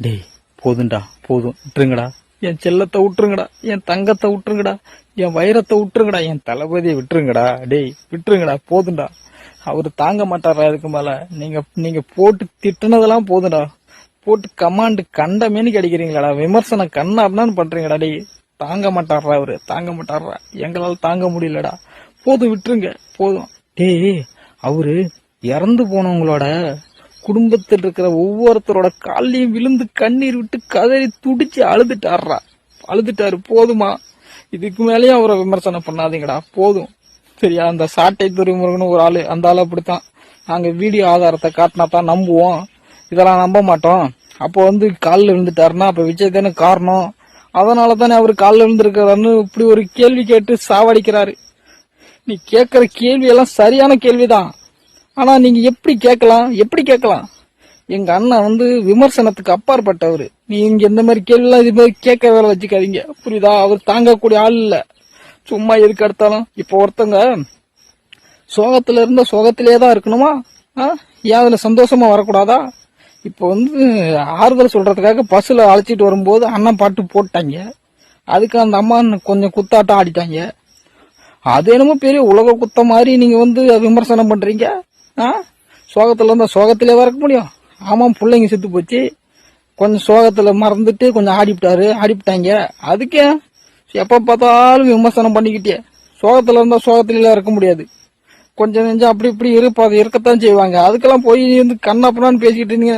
டேய் போதும்டா போதும். விட்டுருங்கடா. என் செல்லத்தை விட்டுருங்கடா. என் தங்கத்தை விட்டுருங்கடா. என் வைரத்தை விட்டுருங்கடா. என் தளபதியை விட்டுருங்கடா. டேய் விட்டுருங்கடா. போதும்டா. அவர் தாங்க மாட்டாரா இதுக்கு மேல? நீங்க நீங்க போட்டு திட்டுனதெல்லாம் போதும்டா. போட்டு கமாண்டு கண்டமேனு கிடைக்கிறீங்களாடா விமர்சனம் கண்ணா அப்படின்னு பண்றீங்கடா டேய். தாங்க மாட்டாரா அவரு? தாங்க மாட்டாரா? எங்களால் தாங்க முடியலடா. போதும் விட்டுருங்க. போதும். டேய் அவரு இறந்து போனவங்களோட குடும்பத்தில் இருக்கிற ஒவ்வொருத்தரோட காலையும் விழுந்து கண்ணீர் விட்டு கதறி துடிச்சு அழுதுட்டாருடா அழுதுட்டாரு போதுமா? இதுக்கு மேலேயும் அவரை விமர்சனம் பண்ணாதீங்கடா போதும். சரியா அந்த சாட்டை துறைமுருகன் ஒரு ஆளு அந்த ஆள் அப்படித்தான். நாங்க வீடியோ ஆதாரத்தை காட்டினா தான் நம்புவோம். இதெல்லாம் நம்ப மாட்டோம். அப்போ வந்து காலில் விழுந்துட்டாருன்னா அப்ப விஜய் தானே காரணம். அதனால தானே அவர் காலில் விழுந்திருக்காருன்னு இப்படி ஒரு கேள்வி கேட்டு சாவடிக்கிறாரு. நீ கேட்குற கேள்வி எல்லாம் சரியான கேள்விதான். ஆனால் நீங்கள் எப்படி கேட்கலாம்? எப்படி கேட்கலாம்? எங்கள் அண்ணன் வந்து விமர்சனத்துக்கு அப்பாற்பட்டவர். நீங்கள் இந்த மாதிரி கேள்விலாம் இது மாதிரி கேட்க வேலை வச்சுக்காதீங்க. புரியுதா? அவர் தாங்கக்கூடிய ஆள் இல்லை. சும்மா எதுக்கு எடுத்தாலும். இப்போ ஒருத்தங்க சோகத்தில் இருந்தால் சோகத்திலே தான் இருக்கணுமா? ஆ? ஏன் அதில் சந்தோஷமாக வரக்கூடாதா? இப்போ வந்து ஆறுதல் சொல்கிறதுக்காக பஸ்ஸில் அழைச்சிட்டு வரும்போது அண்ணன் பாட்டு போட்டாங்க. அதுக்கு அந்த அம்மா கொஞ்சம் குத்தாட்டம் ஆடிட்டாங்க. அது என்னமோ பெரிய உலக குத்த மாதிரி நீங்கள் வந்து விமர்சனம் பண்ணுறீங்க ஆ? சோகத்தில் இருந்தால் சோகத்திலே வரக்க முடியும். ஆமாம் பிள்ளைங்க செத்து போச்சு. கொஞ்சம் சோகத்தில் மறந்துட்டு கொஞ்சம் ஆடிவிட்டாரு. ஆடிவிட்டாங்க. அதுக்கே எப்போ பார்த்தாலும் விமர்சனம் பண்ணிக்கிட்டே. சோகத்தில் இருந்தால் சோகத்தில இருக்க முடியாது. கொஞ்சம் நெஞ்சம் அப்படி இப்படி இருப்பாது இருக்கத்தான் செய்வாங்க. அதுக்கெல்லாம் போய் வந்து கண்ணப்பனான்னு பேசிக்கிட்டு இருந்தீங்க.